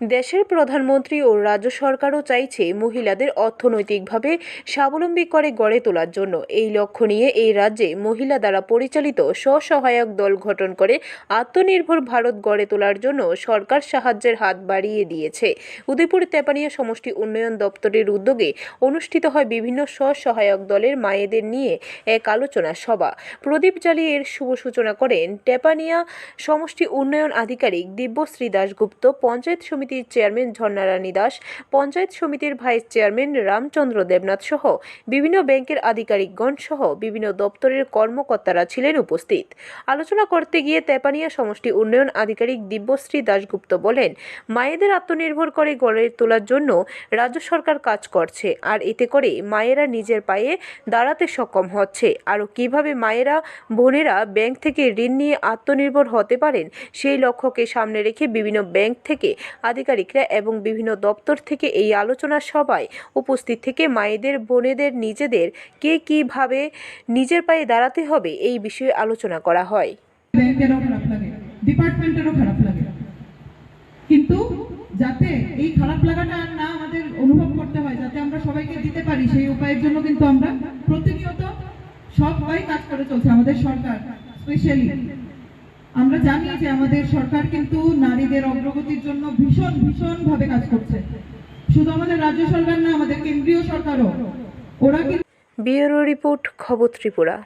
দেশের প্রধানমন্ত্রী ও রাজ্য সরকারও চাইছে মহিলাদের অর্থনৈতিকভাবে স্বাবলম্বী করে গড়ে তোলার জন্য। এই লক্ষ্য নিয়ে এই রাজ্যে মহিলা দ্বারা পরিচালিত স্বসহায়ক দল গঠন করে আত্মনির্ভর ভারত গড়ে তোলার জন্য সরকার সাহায্যের হাত বাড়িয়ে দিয়েছে। উদয়পুর তেপানিয়া সমষ্টি উন্নয়ন দপ্তরের উদ্যোগে অনুষ্ঠিত হয় বিভিন্ন স্বসহায়ক দলের মায়েদের নিয়ে এক আলোচনা সভা। প্রদীপ জ্বালিয়ে এর শুভ সূচনা করেন টেপানিয়া সমষ্টি উন্নয়ন আধিকারিক দিব্যশ্রী দাশগুপ্ত, পঞ্চায়েত সমিতির চেয়ারম্যান ঝর্ণারানী দাস, পঞ্চায়েত সমিতির ভাইস চেয়ারম্যান রামচন্দ্র দেবনাথ সহ বিভিন্ন ব্যাংকের আধিকারিকগণ সহ বিভিন্ন দপ্তরের কর্মকর্তারা ছিলেন উপস্থিত। আলোচনা করতে গিয়ে তেপানিয়া সমষ্টি উন্নয়ন আধিকারিক দিব্যশ্রী দাশগুপ্ত বলেন, মায়েদের আত্মনির্ভর করে গড়ে তোলার জন্য রাজ্য সরকার কাজ করছে, আর এতে করে মায়েরা নিজের পায়ে দাঁড়াতে সক্ষম হচ্ছে। আরও কীভাবে মায়েরা, বোনেরা ব্যাংক থেকে ঋণ নিয়ে আত্মনির্ভর হতে পারেন, সেই লক্ষ্যকে সামনে রেখে বিভিন্ন ব্যাংক থেকে আধিকারিকরা এবং বিভিন্ন দপ্তর থেকে এই আলোচনা সভায় উপস্থিত থেকে মায়েদের, বোনেদের, নিজেদের কে কীভাবে নিজের পায়ে দাঁড়াতে হবে এই বিষয়ে আলোচনা করা হয়। কিন্তু যাতে এই খারাপ লাগাটা না আমাদের অনুভব করতে হয়, যাতে আমরা সবাইকে দিতে পারি, সেই উপায়ের জন্য কিন্তু আমরা প্রতিনিয়ত সবাই কাজ করে চলছে, আমাদের সরকার, স্পেশালি আমরা জানি যে আমাদের সরকার কিন্তু নারীদের অগ্রগতির জন্য ভীষণ ভীষণ ভাবে কাজ করছে। শুধু আমাদের রাজ্য সরকার না, আমাদের কেন্দ্রীয় সরকারও। ওরা কিন্তু ব্যুরো রিপোর্ট, খবর ত্রিপুরা।